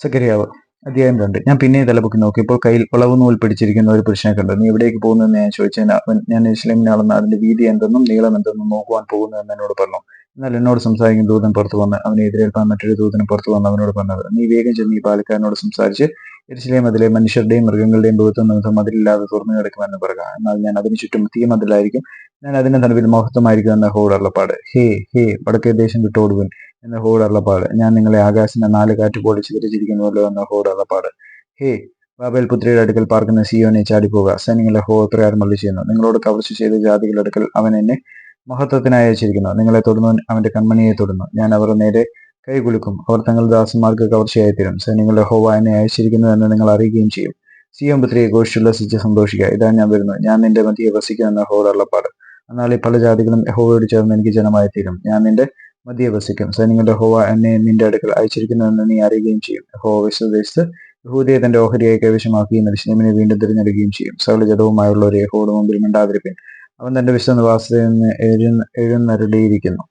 സക്കരിയാവ് അധ്യായം രണ്ട്. ഞാൻ പിന്നെ തലപൊക്കി നോക്കിയപ്പോൾ കയ്യിൽ ഉളവ് നൂൽ പിടിച്ചിരിക്കുന്ന ഒരു പുരുഷനെ കണ്ടു. നീ എവിടേക്ക് പോകുന്നു എന്ന് ഞാൻ ചോദിച്ചതിന് അവൻ ഞാൻ ഇസ്ലാമിനെ അളന്ന് അതിന്റെ വീതി എന്തെന്നും നീളം എന്തെന്നും നോക്കുവാൻ പോകുന്നു എന്ന് എന്നോട് പറഞ്ഞു. എന്നാൽ എന്നോട് സംസാരിക്കുന്ന ദൂതൻ പുറത്തു വന്ന് അവനെ എതിരേൽപ്പാൻ മറ്റൊരു ദൂതനും പുറത്തു വന്ന് അവനോട് പറഞ്ഞത്. നീ വേഗം ചെന്ന് ഈ പാലക്കാരനോട് സംസാരിച്ച് എരിശിലേം അതിലെ മനുഷ്യരുടെയും മൃഗങ്ങളുടെയും ബഹുത്വം നിമിത്തം മതിലില്ലാതെ തുറന്നു കിടക്കുമെന്ന് പറയുക എന്നാൽ ഞാൻ അതിന് ചുറ്റും തീ മതിലായിരിക്കും. ഞാൻ അതിന്റെ നടുവിൽ മഹത്വമായിരിക്കും എന്ന ഹോടുള്ളപ്പാട് ഹേ ഹേ വടക്കേ ദേശം വിട്ടോടുവൻ. എന്ന ഹൂടള്ളപ്പാട് ഞാൻ നിങ്ങളെ ആകാശിന്റെ നാല് കാറ്റ് പോലെ ചിതറിച്ചിരിക്കുന്നുവല്ലോ എന്ന ഹൂടള്ളപ്പാട് ഹേ ബാബേൽ പുത്രിയുടെ അടുക്കൽ പാർക്കുന്ന സിയോനെ ചാടിപ്പോക. സൈന്യങ്ങളെ ഹോ പ്രകാരം മള്ളി ചെയ്യുന്നു. നിങ്ങളോട് കവർച്ച ചെയ്ത ജാതികളുടെ അടുക്കൽ അവൻ എന്നെ മഹത്വത്തിനായി അയച്ചിരിക്കുന്നു. നിങ്ങളെ തൊടുന്നു അവന്റെ കൺമണിയെ തൊടുന്നു. ഞാൻ അവർ നേരെ കൈകുലുക്കും അവർ തങ്ങളുടെ ദാസന്മാർക്ക് കവർച്ചയായി തീരും സൈന്യങ്ങളുടെ ഹോവ എന്നെ അയച്ചിരിക്കുന്നു എന്ന് നിങ്ങൾ അറിയുകയും ചെയ്യും. സിയോൻ പുത്രിയെ ഘോഷിച്ചുല്ലസിച്ച് സന്തോഷിക്കുക. ഇതാ ഞാൻ വരുന്നു. ഞാൻ നിന്റെ മതിയെ വസിക്കുമെന്ന ഹോഡ് അള്ളപ്പാട്. എന്നാൽ ഈ പല ജാതികളും യഹോവയോട് ചേർന്ന് എനിക്ക് ജനമായി തീരും ഞാൻ നിന്റെ മധ്യയെ വസിക്കും സൈന്യങ്ങളുടെ ഹോവ എന്നെ നിന്റെ അടുക്കൽ അയച്ചിരിക്കുന്നു എന്ന് നീ അറിയുകയും ചെയ്യും. ഹോ വിശ്വദേശത്ത് യഹൂദിയെ തന്റെ ഓഹരിയായി കൈവശമാക്കുകയും മനുഷ്യനെ വീണ്ടും തിരഞ്ഞെടുക്കുകയും ചെയ്യും. സകല ഒരു യഹോയുടെ മുമ്പിൽ മിണ്ടാതിരിപ്പിൻ. അവൻ തന്റെ വിശ്വനിവാസത്തിൽ നിന്ന് എഴുന്നരുടിയിരിക്കുന്നു